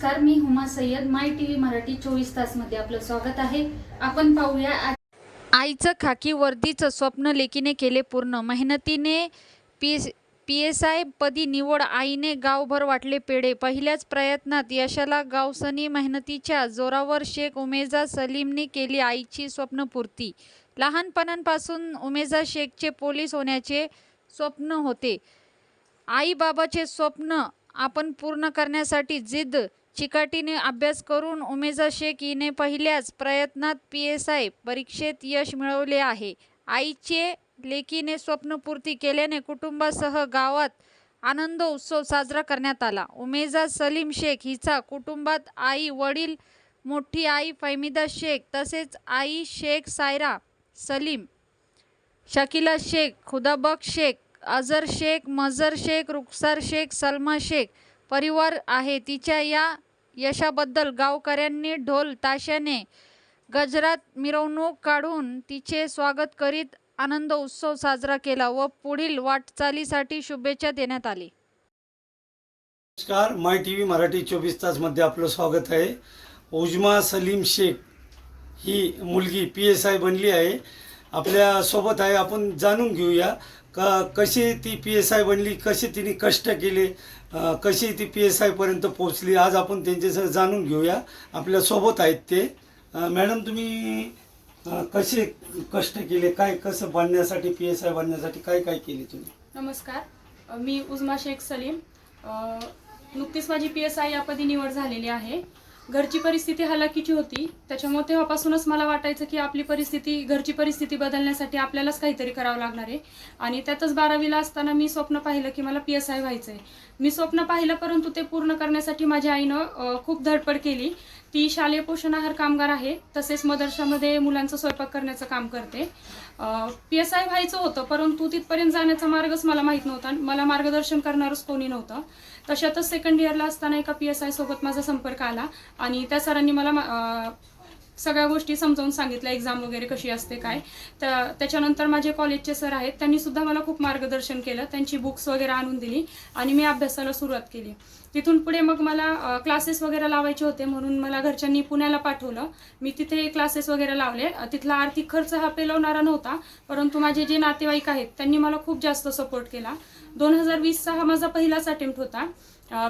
नमस्कार मी Huma Sayyed my T V Marathi चोवीस तासमध्ये आपलं स्वागत आहे. आपण पाहूया आईचं खाकी वर्दीचं स्वप्न लेकीने केले पूर्ण. मेहनतीने पी पी एस आय पदी निवड आईने गावभर वाटले पेढे. पहिल्याच प्रयत्नात यशाला गावसनी मेहनतीच्या जोरावर शेख उमेजा सलीमने केली आईची स्वप्नपूर्ती लहानपणापासून उमेजा शेखचे पोलीस होण्याचे स्वप्न होते. आईबाबाचे स्वप्न आपण पूर्ण करण्यासाठी जिद्द चिकाटीने अभ्यास करून उमेजा शेख हिने पहिल्याच प्रयत्नात पी एस आय परीक्षेत यश मिळवले आहे. आईचे लेकीने स्वप्नपूर्ती केल्याने कुटुंबासह गावात आनंद उत्सव साजरा करण्यात आला. उमेजा सलीम शेख हिचा कुटुंबात आई वडील मोठी आई फैमिदा शेख तसेच आई शेख सायरा सलीम शकिला शेख खुदाबक शेख अझर शेख मझर शेख रुखसार शेख सलमा शेख परिवार आहे. तिच्या या यशाबद्दल गावकऱ्यांनी ढोल ताशाने गजरात मिरवणूक काढून तिचे स्वागत करीत आनंद उत्सव साजरा केला व पुढील वाटचालीसाठी शुभेच्छा देण्यात आली. नमस्कार. माय टी व्ही मराठी चोवीस तासमध्ये आपलं स्वागत आहे. उजमा सलीम शेख ही मुलगी पी एस आय बनली आहे. आपल्यासोबत आहे. आपण जाणून घेऊया का कशी ती पी एस आय बनली कशी तिने कष्ट केले कशी ती पी एस आयपर्यंत पोहोचली आज आपण त्यांच्यासह जाणून घेऊया. आपल्यासोबत आहेत ते. मॅडम तुम्ही कसे कष्ट केले काय कसं बनण्यासाठी पी एस आय बनण्यासाठी काय काय केले तुम्ही? नमस्कार. मी उजमा शेख सलीम. नुकतीच माझी पी एस आय यापदी निवड झालेली आहे. घरची परिस्थिती हलाखीची होती. त्याच्यामुळे तेव्हापासूनच मला वाटायचं की आपली परिस्थिती घरची परिस्थिती बदलण्यासाठी आपल्यालाच काहीतरी करावं लागणार आहे. आणि त्यातच बारावीला असताना मी स्वप्न पाहिलं की मला पी एस आय व्हायचं आहे मी स्वप्न पाहिलं परंतु ते पूर्ण करण्यासाठी माझ्या आईनं खूप धडपड केली. ती शालेय पोषण आहार कामगार आहे. तसेच मदरशामध्ये मुलांचं स्वयंपाक करण्याचं काम करते. पी एस आय व्हायचं होतं परंतु तिथपर्यंत जाण्याचा मार्गच मला माहीत नव्हता. मला मार्गदर्शन करणारच कोणी नव्हतं. तशातच सेकंड इयरला असताना एका पी एस आयसोबत माझा संपर्क आला आणि त्या सरांनी मला मा- सगळ्या गोष्टी समजावून सांगितल्या एक्झाम वगैरे कशी असते काय? तर त्याच्यानंतर माझे कॉलेजचे सर आहेत त्यांनी सुद्धा मला खूप मार्गदर्शन केलं त्यांची बुक्स वगैरे आणून दिली आणि मी अभ्यासाला सुरुवात केली. तिथून पुढे मग मला क्लासेस वगैरे लावायचे होते म्हणून मला घरच्यांनी पुण्याला पाठवलं. मी तिथे क्लासेस वगैरे लावले. तिथला आर्थिक खर्च हा पेलवणारा नव्हता परंतु माझे जे नातेवाईक आहेत त्यांनी मला खूप जास्त सपोर्ट केला. दोन हजार वीसचा हा माझा पहिलाच अटेम्प्ट होता.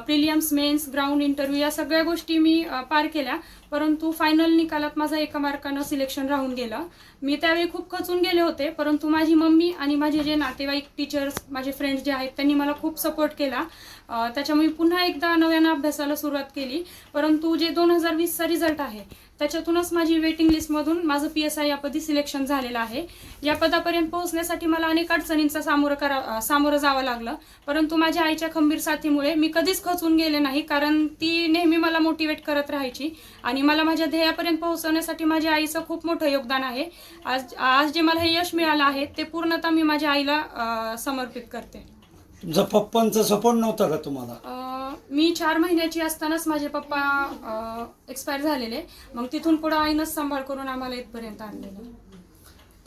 प्रिलियम्स मेन्स ग्राउंड इंटरव्ह्यू या सगळ्या गोष्टी मी पार केल्या. परंतु फायनल निकालात माझा एका मार्कानं सिलेक्शन राहून गेलं. मी त्यावेळी खूप खचून गेले होते परंतु माझी मम्मी आणि माझे जे नातेवाईक टीचर्स माझे फ्रेंड्स जे आहेत त्यांनी मला खूप सपोर्ट केला. त्याच्यामुळे पुन्हा एकदा नव्यानं अभ्यासाला सुरुवात केली. परंतु जे दोन हजार वीसचा रिझल्ट आहे त्याच्यातूनच माझी वेटिंग लिस्टमधून माझं पी एस आय या पदी सिलेक्शन झालेलं आहे. या पदापर्यंत पोहोचण्यासाठी मला अनेक अडचणींचा सामोरं करा सामोरं जावं लागलं. परंतु माझ्या आईच्या खंबीर साथीमुळे मी कधीच खचून गेले नाही कारण ती नेहमी मला मोटिवेट करत राहायची आणि मला माझ्या ध्येयापर्यंत पोहोचवण्यासाठी माझ्या आईचं खूप मोठं योगदान आहे. आज आज जे मला हे यश मिळालं आहे ते पूर्णतः मी माझ्या आईला समर्पित करते. तुमचा पप्पांचा सपोर्ट नव्हता का तुम्हाला? अ, मी चार महिन्याची असतानाच माझे पप्पा एक्सपायर झालेले. मग तिथून पुढे आईनंच सांभाळ करून आम्हाला इथपर्यंत आणलेलं.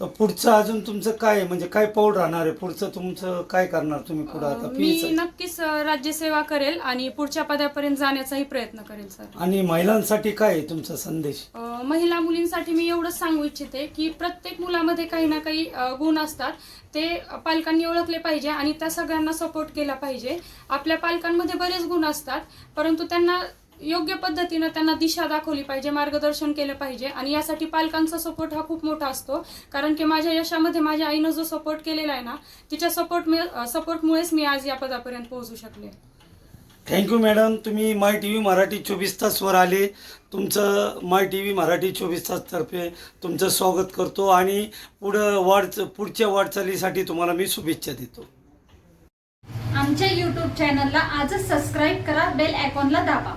पुढचं अजून तुमचं काय आहे? म्हणजे काय पाऊल राहणार आहे? पुढचं तुमचं काय करणार तुम्ही पुढं आता? अ, मी PSI? नक्कीच अ, राज्यसेवा करेल आणि पुढच्या पदापर्यंत जाण्याचाही प्रयत्न करेल सर. आणि महिलांसाठी काय आहे तुमचा संदेश? अ, महिला मुलींसाठी मी एवढंच सांगू इच्छिते की प्रत्येक मुलामध्ये काही ना काही अ, गुण असतात. ते पालकांनी ओळखले पाहिजे आणि त्या सगळ्यांना सपोर्ट केला पाहिजे. आपल्या पालकांमध्ये बरेच गुण असतात परंतु त्यांना योग्य पद्धतीनं त्यांना दिशा दाखवली पाहिजे मार्गदर्शन केलं पाहिजे आणि यासाठी पालकांचा सपोर्ट हा खूप मोठा असतो. कारण की माझ्या यशामध्ये माझ्या आईनं जो सपोर्ट केलेला आहे ना तिच्या सपोर्ट सपोर्टमुळेच मी आज या पदापर्यंत पोहोचू शकले. थँक्यू मॅडम तुम्ही माय टी व्ही मराठी चोवीस तासवर आले. तुमचं माय टी व्ही मराठी चोवीस तासतर्फे तुमचं स्वागत करतो आणि पुढं वाढ पुढच्या वाटचालीसाठी तुम्हाला मी शुभेच्छा देतो. आमच्या यूट्यूब चॅनलला आजच सबस्क्राईब करा बेल आयकॉनला दाबा.